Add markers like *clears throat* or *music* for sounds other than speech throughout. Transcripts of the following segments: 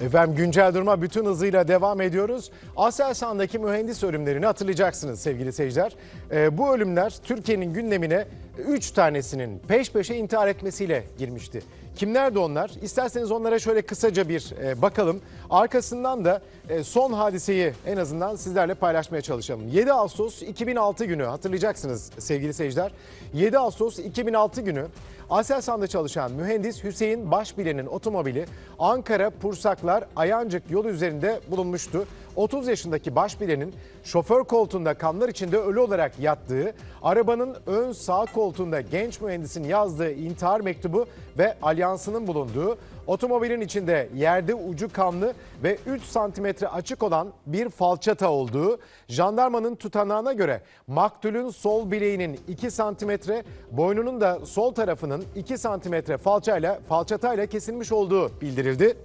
Efendim güncel duruma bütün hızıyla devam ediyoruz. Aselsan'daki mühendis ölümlerini hatırlayacaksınız sevgili seyirciler. Ee, bu ölümler Türkiye'nin gündemine 3 tanesinin peş peşe intihar etmesiyle girmişti. Kimlerdi onlar? İsterseniz onlara şöyle kısaca bir e, bakalım. Arkasından da e, son hadiseyi en azından sizlerle paylaşmaya çalışalım. 7 Ağustos 2006 günü hatırlayacaksınız sevgili seyirciler. 7 Ağustos 2006 günü Aselsan'da çalışan mühendis Hüseyin Başbilen'in otomobili Ankara Pursaklar Ayancık yolu üzerinde bulunmuştu. 30 yaşındaki Başbilen'in şoför koltuğunda kanlar içinde ölü olarak yattığı, arabanın ön sağ koltuğunda genç mühendisin yazdığı intihar mektubu ve alyansının bulunduğu, otomobilin içinde yerde ucu kanlı ve 3 santimetre açık olan bir falçata olduğu, jandarmanın tutanağına göre maktulün sol bileğinin 2 santimetre, boynunun da sol tarafının 2 santimetre falçayla, falçatayla kesilmiş olduğu bildirildi.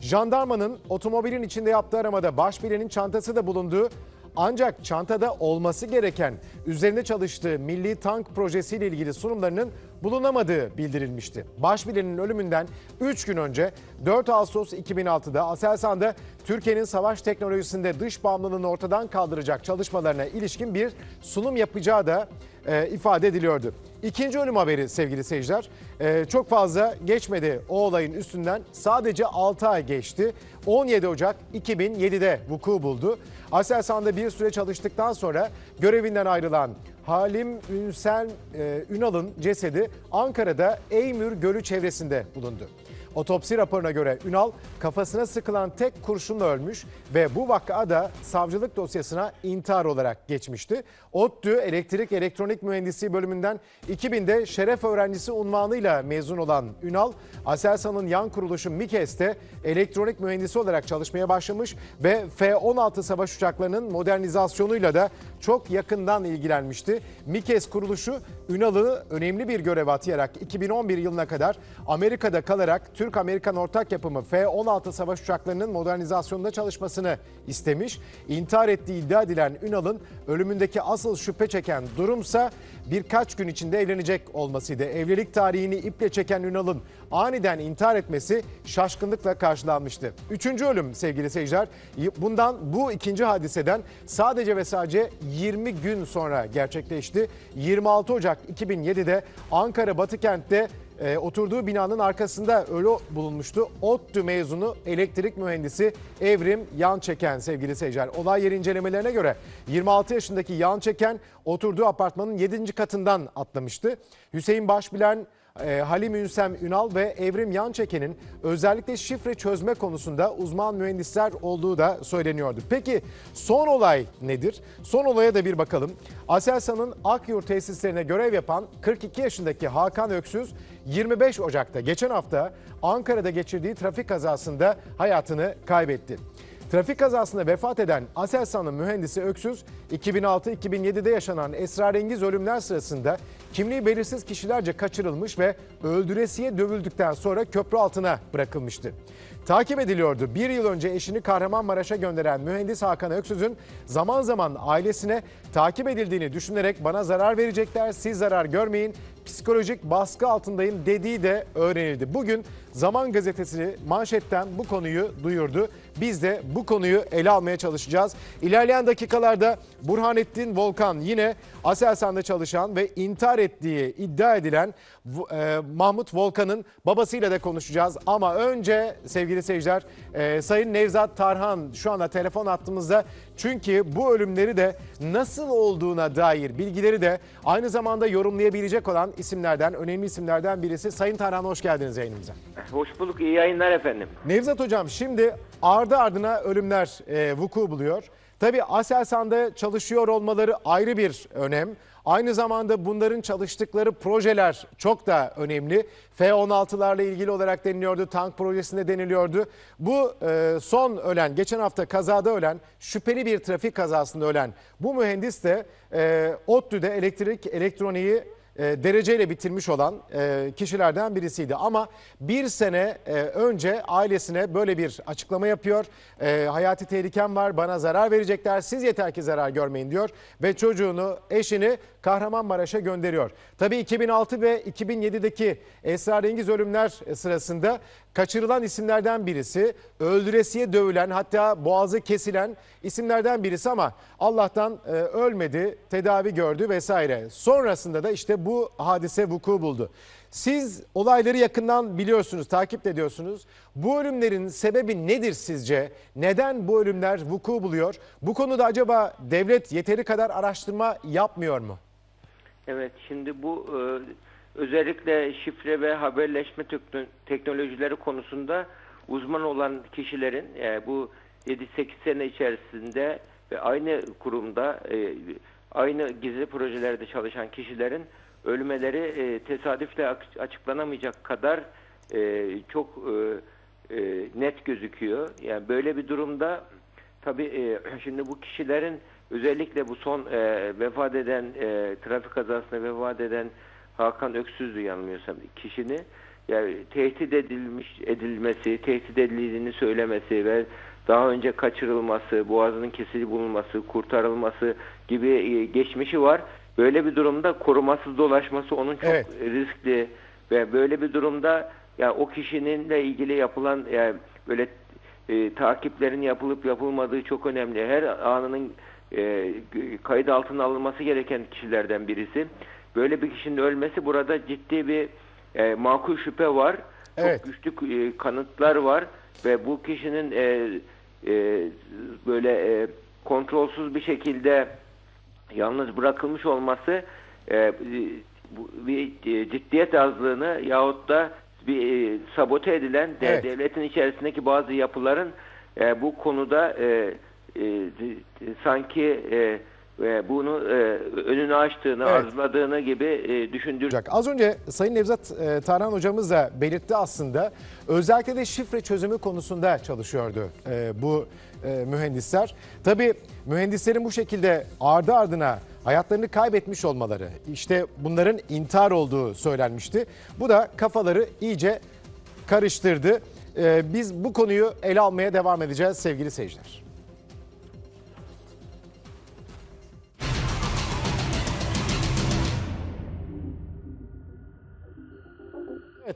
Jandarmanın otomobilin içinde yaptığı aramada başbilenin çantası da bulunduğu ancak çantada olması gereken üzerinde çalıştığı milli tank projesiyle ilgili sunumlarının bulunamadığı bildirilmişti. Başbilenin ölümünden 3 gün önce 4 Ağustos 2006'da Aselsan'da Türkiye'nin savaş teknolojisinde dış bağımlılığını ortadan kaldıracak çalışmalarına ilişkin bir sunum yapacağı da e, ifade ediliyordu. İkinci ölüm haberi sevgili seyirciler. E, çok fazla geçmedi o olayın üstünden. Sadece 6 ay geçti. 17 Ocak 2007'de vuku buldu. Aselsan'da bir süre çalıştıktan sonra görevinden ayrılan Halim Ünsel e, Ünal'ın cesedi Ankara'da Eymür Gölü çevresinde bulundu. Otopsi raporuna göre Ünal kafasına sıkılan tek kurşunla ölmüş ve bu vaka da savcılık dosyasına intihar olarak geçmişti. ODTÜ Elektrik Elektronik Mühendisliği bölümünden 2000'de şeref öğrencisi unvanıyla mezun olan Ünal, Aselsan'ın yan kuruluşu MİKES'te elektronik mühendisi olarak çalışmaya başlamış ve F-16 savaş uçaklarının modernizasyonuyla da çok yakından ilgilenmişti. MİKES kuruluşu Ünal'ı önemli bir göreve atayarak 2011 yılına kadar Amerika'da kalarak Türk-Amerikan ortak yapımı F-16 savaş uçaklarının modernizasyonunda çalışmasını istemiş. İntihar ettiği iddia edilen Ünal'ın ölümündeki asıl şüphe çeken durumsa birkaç gün içinde evlenecek olmasıydı. Evlilik tarihini iple çeken Ünal'ın aniden intihar etmesi şaşkınlıkla karşılanmıştı. Üçüncü ölüm sevgili seyirciler. Bundan bu ikinci hadiseden sadece ve sadece 20 gün sonra gerçekleşti. 26 Ocak 2007'de Ankara Batıkent'te e, oturduğu binanın arkasında ölü bulunmuştu. ODTÜ mezunu elektrik mühendisi Evrim Yançeken sevgili seyirciler. Olay yeri incelemelerine göre 26 yaşındaki Yançeken oturduğu apartmanın 7. katından atlamıştı. Hüseyin Başbilen e, Halim Ünsem Ünal ve Evrim Yançeken'in özellikle şifre çözme konusunda uzman mühendisler olduğu da söyleniyordu. Peki son olay nedir? Son olaya da bir bakalım. Aselsan'ın Akyurt tesislerine görev yapan 42 yaşındaki Hakan Öksüz 25 Ocak'ta geçen hafta Ankara'da geçirdiği trafik kazasında hayatını kaybetti. Trafik kazasında vefat eden Aselsan'ın mühendisi Öksüz, 2006-2007'de yaşanan esrarengiz ölümler sırasında kimliği belirsiz kişilerce kaçırılmış ve öldüresiye dövüldükten sonra köprü altına bırakılmıştı. Takip ediliyordu. Bir yıl önce eşini Kahramanmaraş'a gönderen mühendis Hakan Öksüz'ün zaman zaman ailesine takip edildiğini düşünerek bana zarar verecekler, siz zarar görmeyin, psikolojik baskı altındayım dediği de öğrenildi. Bugün Zaman Gazetesi manşetten bu konuyu duyurdu. Biz de bu konuyu ele almaya çalışacağız. İlerleyen dakikalarda Burhanettin Volkan yine Aselsan'da çalışan ve intihar ettiği iddia edilen e, Mahmut Volkan'ın babasıyla da konuşacağız. Ama önce sevgili seyirciler e, Sayın Nevzat Tarhan şu anda telefon attığımızda çünkü bu ölümleri de nasıl olduğuna dair bilgileri de aynı zamanda yorumlayabilecek olan isimlerden, önemli isimlerden birisi. Sayın Tarhan hoş geldiniz yayınımıza. Hoş bulduk, iyi yayınlar efendim. Nevzat Hocam şimdi ardı ardına ölümler e, vuku buluyor. Tabii Aselsan'da çalışıyor olmaları ayrı bir önem. Aynı zamanda bunların çalıştıkları projeler çok da önemli. F-16'larla ilgili olarak deniliyordu, tank projesinde deniliyordu. Bu e, son ölen, geçen hafta kazada ölen, şüpheli bir trafik kazasında ölen bu mühendis de e, ODTÜ'de elektrik, elektroniği e, dereceyle bitirmiş olan e, kişilerden birisiydi. Ama bir sene e, önce ailesine böyle bir açıklama yapıyor. E, hayati tehlikem var bana zarar verecekler siz yeter ki zarar görmeyin diyor. Ve çocuğunu eşini Kahramanmaraş'a gönderiyor. Tabii 2006 ve 2007'deki esrarengiz ölümler sırasında kaçırılan isimlerden birisi. Öldüresiye dövülen hatta boğazı kesilen isimlerden birisi ama Allah'tan ölmedi, tedavi gördü vesaire. Sonrasında da işte bu hadise vuku buldu. Siz olayları yakından biliyorsunuz, takip ediyorsunuz. Bu ölümlerin sebebi nedir sizce? Neden bu ölümler vuku buluyor? Bu konuda acaba devlet yeteri kadar araştırma yapmıyor mu? Evet, şimdi bu e, özellikle şifre ve haberleşme tekno- teknolojileri konusunda uzman olan kişilerin e, bu 7-8 sene içerisinde ve aynı kurumda e, aynı gizli projelerde çalışan kişilerin ölmeleri e, tesadüfle ak- açıklanamayacak kadar e, çok e, e, net gözüküyor. Yani böyle bir durumda Tabii e, *clears throat* şimdi bu kişilerin özellikle bu son e, vefat eden e, trafik kazasında vefat eden Hakan Öksüz'dü yanılmıyorsam kişinin yani tehdit edilmiş edilmesi, tehdit edildiğini söylemesi ve daha önce kaçırılması, boğazının kesili bulunması, kurtarılması gibi e, geçmişi var. Böyle bir durumda korumasız dolaşması onun çok Evet. riskli ve böyle bir durumda ya o kişininle ilgili yapılan yani böyle e, takiplerin yapılıp yapılmadığı çok önemli. Her anının e, kayıt altına alınması gereken kişilerden birisi. Böyle bir kişinin ölmesi burada ciddi bir e, makul şüphe var. Evet. Çok güçlü e, kanıtlar var ve bu kişinin e, e, böyle e, kontrolsüz bir şekilde yalnız bırakılmış olması e, bu- bir e, ciddiyet azlığını yahut da bir e, sabote edilen de- Evet. devletin içerisindeki bazı yapıların e, bu konuda e, e, sanki e, e, bunu e, önünü açtığını, Evet. arzuladığını gibi e, düşündürüyor. olacak. Az önce Sayın Nevzat e, Tarhan hocamız da belirtti aslında. Özellikle de şifre çözümü konusunda çalışıyordu e, bu e, mühendisler. Tabii mühendislerin bu şekilde ardı ardına hayatlarını kaybetmiş olmaları, işte bunların intihar olduğu söylenmişti. Bu da kafaları iyice karıştırdı. E, biz bu konuyu ele almaya devam edeceğiz sevgili seyirciler.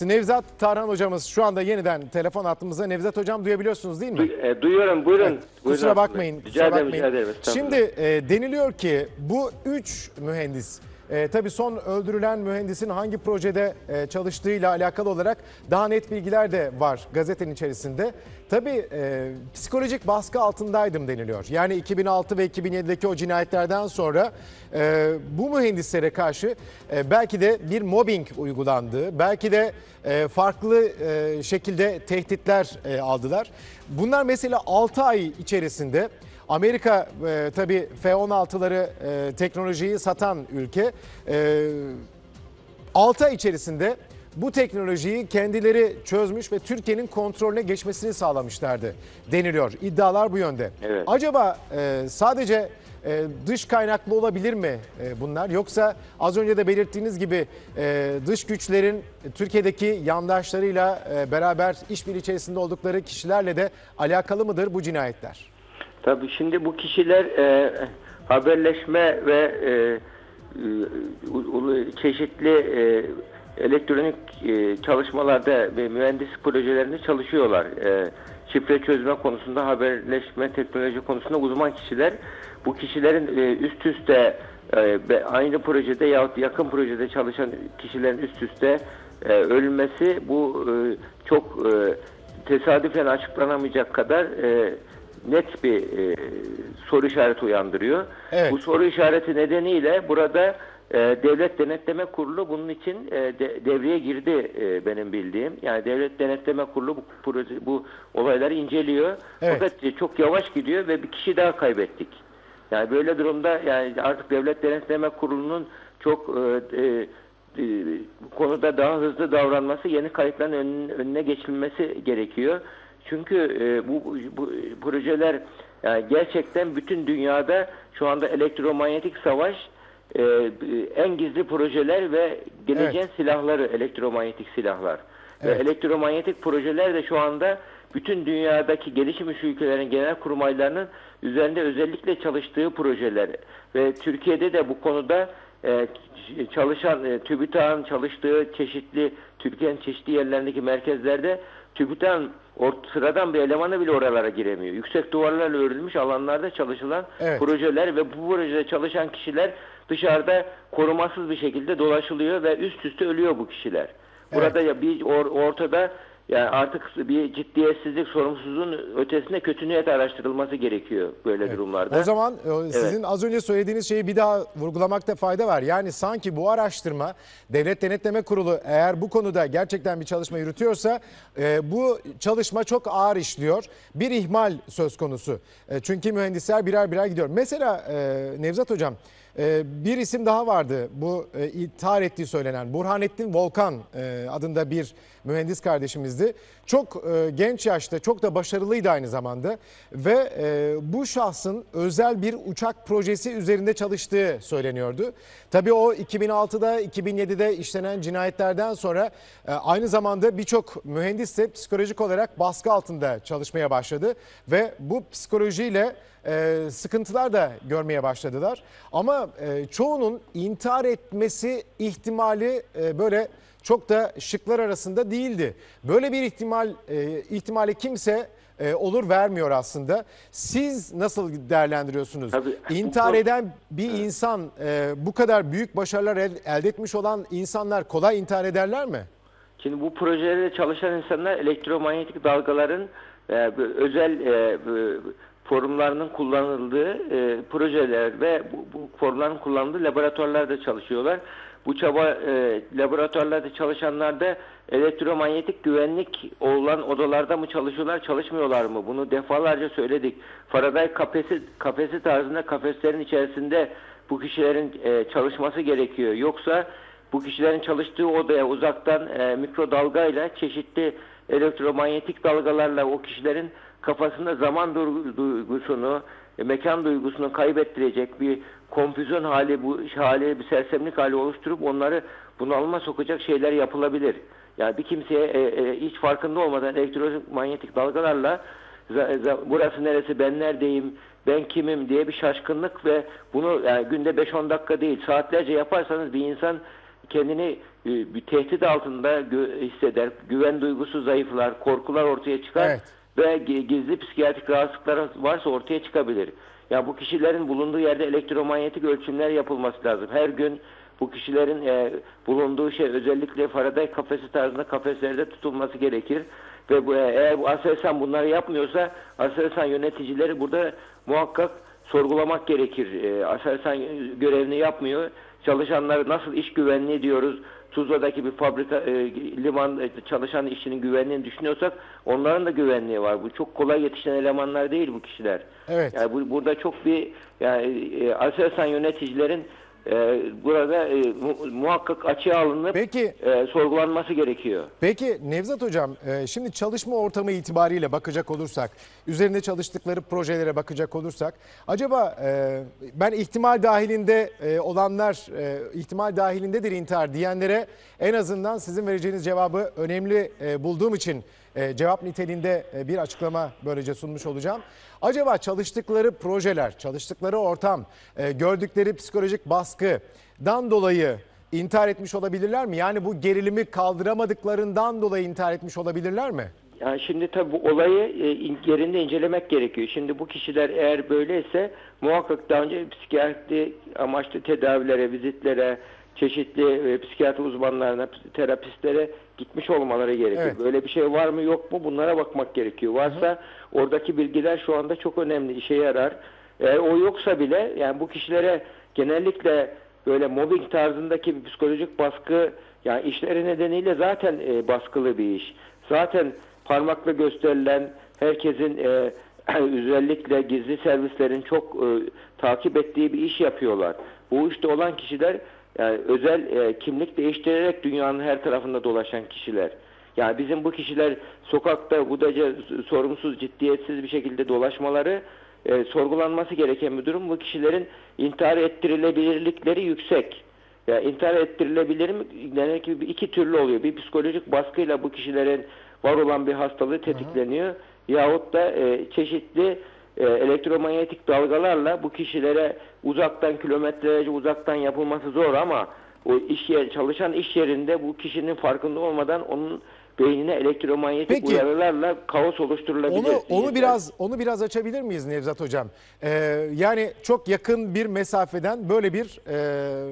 Evet Nevzat Tarhan hocamız şu anda yeniden telefon hattımızda. Nevzat hocam duyabiliyorsunuz değil mi? Du- e, duyuyorum, buyurun. Evet, Buyurun kusura bakmayın. Rica kusura ederim, bakmayın. rica ederim. Şimdi e, deniliyor ki bu üç mühendis e, tabii son öldürülen mühendisin hangi projede e, çalıştığıyla alakalı olarak daha net bilgiler de var gazetenin içerisinde. Tabii e, psikolojik baskı altındaydım deniliyor. Yani 2006 ve 2007'deki o cinayetlerden sonra e, bu mühendislere karşı e, belki de bir mobbing uygulandığı, belki de e, farklı e, şekilde tehditler e, aldılar. Bunlar mesela 6 ay içerisinde Amerika e, tabii F-16'ları e, teknolojiyi satan ülke. E, 6 ay içerisinde bu teknolojiyi kendileri çözmüş ve Türkiye'nin kontrolüne geçmesini sağlamışlardı deniliyor. İddialar bu yönde. Evet. Acaba e, sadece e, dış kaynaklı olabilir mi e, bunlar? Yoksa az önce de belirttiğiniz gibi e, dış güçlerin Türkiye'deki yandaşlarıyla e, beraber işbirliği içerisinde oldukları kişilerle de alakalı mıdır bu cinayetler? Tabii şimdi bu kişiler e, haberleşme ve e, e, çeşitli e, elektronik e, çalışmalarda ve mühendislik projelerinde çalışıyorlar. E, şifre çözme konusunda, haberleşme teknoloji konusunda uzman kişiler. Bu kişilerin e, üst üste e, aynı projede yahut yakın projede çalışan kişilerin üst üste e, ölmesi bu e, çok e, tesadüfen açıklanamayacak kadar e, net bir e, soru işareti uyandırıyor. Evet. Bu soru işareti nedeniyle burada e, Devlet Denetleme Kurulu bunun için e, de- devreye girdi e, benim bildiğim. Yani Devlet Denetleme Kurulu bu, proje, bu olayları inceliyor. Evet. Fakat çok yavaş gidiyor ve bir kişi daha kaybettik. Yani böyle durumda yani artık Devlet Denetleme Kurulu'nun çok e, e, e, bu konuda daha hızlı davranması, yeni kayıtların önüne geçilmesi gerekiyor. Çünkü e, bu, bu, projeler yani gerçekten bütün dünyada şu anda elektromanyetik savaş e, en gizli projeler ve geleceğin silahları elektromanyetik silahlar. Evet. Ve elektromanyetik projeler de şu anda bütün dünyadaki gelişmiş ülkelerin genel kurmaylarının üzerinde özellikle çalıştığı projeler ve Türkiye'de de bu konuda e, çalışan e, TÜBİTAK'ın çalıştığı çeşitli Türkiye'nin çeşitli yerlerindeki merkezlerde TÜBİTAK'ın sıradan bir elemanı bile oralara giremiyor. Yüksek duvarlarla örülmüş alanlarda çalışılan Evet. projeler ve bu projede çalışan kişiler dışarıda korumasız bir şekilde dolaşılıyor ve üst üste ölüyor bu kişiler. Burada ya bir or- ortada yani artık bir ciddiyetsizlik, sorumsuzluğun ötesinde kötü niyet araştırılması gerekiyor böyle durumlarda. O zaman e, sizin az önce söylediğiniz şeyi bir daha vurgulamakta fayda var. Yani sanki bu araştırma Devlet Denetleme Kurulu eğer bu konuda gerçekten bir çalışma yürütüyorsa e, bu çalışma çok ağır işliyor. Bir ihmal söz konusu. E, çünkü mühendisler birer birer gidiyor. Mesela e, Nevzat Hocam bir isim daha vardı. Bu e, ithal ettiği söylenen Burhanettin Volkan e, adında bir mühendis kardeşimizdi. Çok e, genç yaşta çok da başarılıydı aynı zamanda ve e, bu şahsın özel bir uçak projesi üzerinde çalıştığı söyleniyordu. Tabii o 2006'da 2007'de işlenen cinayetlerden sonra e, aynı zamanda birçok mühendis de psikolojik olarak baskı altında çalışmaya başladı ve bu psikolojiyle e, sıkıntılar da görmeye başladılar. Ama e, çoğunun intihar etmesi ihtimali e, böyle çok da şıklar arasında değildi. Böyle bir ihtimal e, ihtimali kimse e, olur vermiyor aslında. Siz nasıl değerlendiriyorsunuz? Tabii. İntihar eden bir insan e, bu kadar büyük başarılar el- elde etmiş olan insanlar kolay intihar ederler mi? Şimdi bu projelerde çalışan insanlar elektromanyetik dalgaların e, özel e, bu formlarının kullanıldığı e, projeler ve bu, bu formların kullanıldığı laboratuvarlarda çalışıyorlar. Bu çaba e, laboratuvarlarda çalışanlar da elektromanyetik güvenlik olan odalarda mı çalışıyorlar, çalışmıyorlar mı? Bunu defalarca söyledik. Faraday kafesi, kafesi tarzında kafeslerin içerisinde bu kişilerin e, çalışması gerekiyor. Yoksa bu kişilerin çalıştığı odaya uzaktan e, mikrodalgayla çeşitli elektromanyetik dalgalarla o kişilerin kafasında zaman duygusunu, e, mekan duygusunu kaybettirecek bir konfüzyon hali, bu hali, bir sersemlik hali oluşturup onları bunalıma sokacak şeyler yapılabilir. Yani bir kimseye e, e, hiç farkında olmadan elektromanyetik dalgalarla burası neresi, ben neredeyim, ben kimim? diye bir şaşkınlık ve bunu yani günde 5-10 dakika değil saatlerce yaparsanız bir insan kendini e, bir tehdit altında hisseder, güven duygusu zayıflar, korkular ortaya çıkar. Evet. Ve gi- gizli psikiyatrik rahatsızlıklar varsa ortaya çıkabilir. Ya bu kişilerin bulunduğu yerde elektromanyetik ölçümler yapılması lazım. Her gün bu kişilerin e, bulunduğu şey özellikle Faraday kafesi tarzında kafeslerde tutulması gerekir. Ve bu, eğer bu Aselsan bunları yapmıyorsa Aselsan yöneticileri burada muhakkak sorgulamak gerekir. E, Aselsan görevini yapmıyor. Çalışanları nasıl iş güvenliği diyoruz, Tuzla'daki bir fabrika, e, liman e, çalışan işçinin güvenliğini düşünüyorsak onların da güvenliği var. Bu çok kolay yetişen elemanlar değil bu kişiler. Evet. Yani bu, burada çok bir yani e, Aselsan yöneticilerin e, burada e, mu- muhakkak açığa alınıp Peki e, sorgulanması gerekiyor. Peki Nevzat Hocam, e, şimdi çalışma ortamı itibariyle bakacak olursak, üzerinde çalıştıkları projelere bakacak olursak, acaba e, ben ihtimal dahilinde e, olanlar, e, ihtimal dahilindedir intihar diyenlere en azından sizin vereceğiniz cevabı önemli e, bulduğum için e, cevap niteliğinde e, bir açıklama böylece sunmuş olacağım. Acaba çalıştıkları projeler, çalıştıkları ortam, e, gördükleri psikolojik baskıdan dolayı intihar etmiş olabilirler mi? Yani bu gerilimi kaldıramadıklarından dolayı intihar etmiş olabilirler mi? Yani şimdi tabii bu olayı in- yerinde incelemek gerekiyor. Şimdi bu kişiler eğer böyleyse muhakkak daha önce psikiyatri amaçlı tedavilere, vizitlere, çeşitli e, psikiyatri uzmanlarına, terapistlere gitmiş olmaları gerekiyor. Evet. Böyle bir şey var mı yok mu bunlara bakmak gerekiyor. Varsa oradaki bilgiler şu anda çok önemli, işe yarar. Eğer o yoksa bile yani bu kişilere genellikle böyle mobbing tarzındaki bir psikolojik baskı yani işleri nedeniyle zaten e, baskılı bir iş. Zaten parmakla gösterilen herkesin e, *clears throat* özellikle gizli servislerin çok e, takip ettiği bir iş yapıyorlar. Bu işte olan kişiler yani özel e, kimlik değiştirerek dünyanın her tarafında dolaşan kişiler. Yani bizim bu kişiler sokakta bu derece sorumsuz, ciddiyetsiz bir şekilde dolaşmaları e, sorgulanması gereken bir durum. Bu kişilerin intihar ettirilebilirlikleri yüksek. Ya intihar ettirilebilir mi? Demek ki iki türlü oluyor. Bir psikolojik baskıyla bu kişilerin var olan bir hastalığı tetikleniyor. Yahut da e, çeşitli elektromanyetik dalgalarla bu kişilere uzaktan kilometrelerce uzaktan yapılması zor ama o iş yer, çalışan iş yerinde bu kişinin farkında olmadan onun beynine elektromanyetik Peki. uyarılarla kaos oluşturulabilir. Onu onu biraz onu biraz açabilir miyiz Nevzat hocam? Ee, yani çok yakın bir mesafeden böyle bir e, e,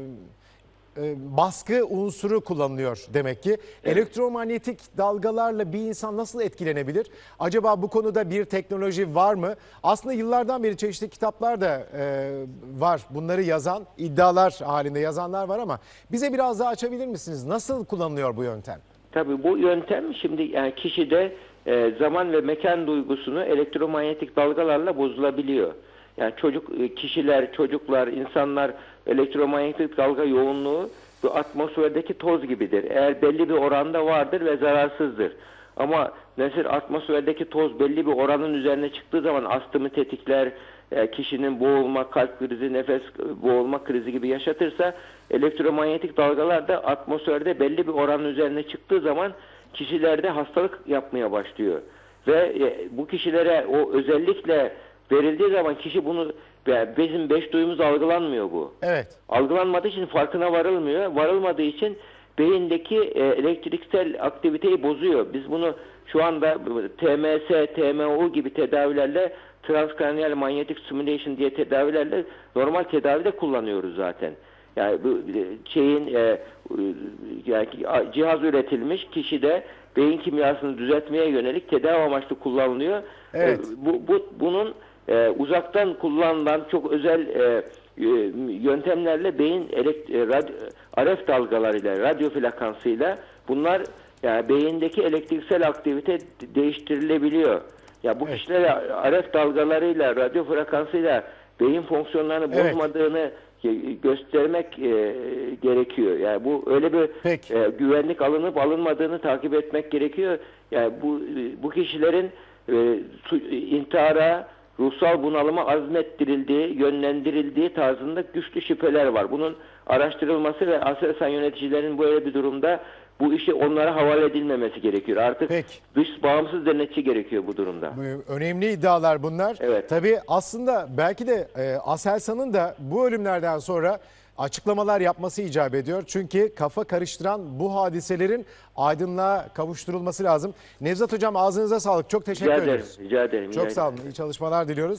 baskı unsuru kullanılıyor demek ki. Elektromanyetik dalgalarla bir insan nasıl etkilenebilir? Acaba bu konuda bir teknoloji var mı? Aslında yıllardan beri çeşitli kitaplar da e, var. Bunları yazan, iddialar halinde yazanlar var ama bize biraz daha açabilir misiniz? Nasıl kullanılıyor bu yöntem? Tabii bu yöntem şimdi yani kişide e, zaman ve mekan duygusunu elektromanyetik dalgalarla bozulabiliyor. Yani çocuk e, kişiler, çocuklar, insanlar elektromanyetik dalga yoğunluğu bu atmosferdeki toz gibidir. Eğer belli bir oranda vardır ve zararsızdır. Ama mesela atmosferdeki toz belli bir oranın üzerine çıktığı zaman astımı tetikler, e, kişinin boğulma, kalp krizi, nefes boğulma krizi gibi yaşatırsa elektromanyetik dalgalar da atmosferde belli bir oranın üzerine çıktığı zaman kişilerde hastalık yapmaya başlıyor. Ve e, bu kişilere o özellikle verildiği zaman kişi bunu bizim beş duyumuz algılanmıyor bu. Evet. Algılanmadığı için farkına varılmıyor. Varılmadığı için beyindeki e, elektriksel aktiviteyi bozuyor. Biz bunu şu anda TMS, TMO gibi tedavilerle transkranial manyetik stimulation diye tedavilerle normal tedavide kullanıyoruz zaten. Yani bu e, şeyin e, yani cihaz üretilmiş kişide beyin kimyasını düzeltmeye yönelik tedavi amaçlı kullanılıyor. Evet. E, bu, bu bunun e, uzaktan kullanılan çok özel e, e, yöntemlerle beyin elekt, e, rad, RF dalgalarıyla, radyo frekansıyla bunlar yani beyindeki elektriksel aktivite de- değiştirilebiliyor. Ya bu Evet. kişilere RF dalgalarıyla, radyo frekansıyla beyin fonksiyonlarını bozmadığını göstermek e, gerekiyor. Yani bu öyle bir Peki. e, güvenlik alınıp alınmadığını takip etmek gerekiyor. Yani bu bu kişilerin e, su- intihara, ruhsal bunalıma azmettirildiği, yönlendirildiği tarzında güçlü şüpheler var. Bunun araştırılması ve Aselsan yöneticilerin böyle bir durumda bu işi onlara havale edilmemesi gerekiyor. Artık Peki. dış bağımsız denetçi gerekiyor bu durumda. Önemli iddialar bunlar. Evet. Tabii aslında belki de e, Aselsan'ın da bu ölümlerden sonra açıklamalar yapması icap ediyor. Çünkü kafa karıştıran bu hadiselerin aydınlığa kavuşturulması lazım. Nevzat Hocam ağzınıza sağlık. Çok teşekkür Rica ederim. ederiz. Rica ederim. Çok Rica sağ olun. İyi çalışmalar diliyoruz.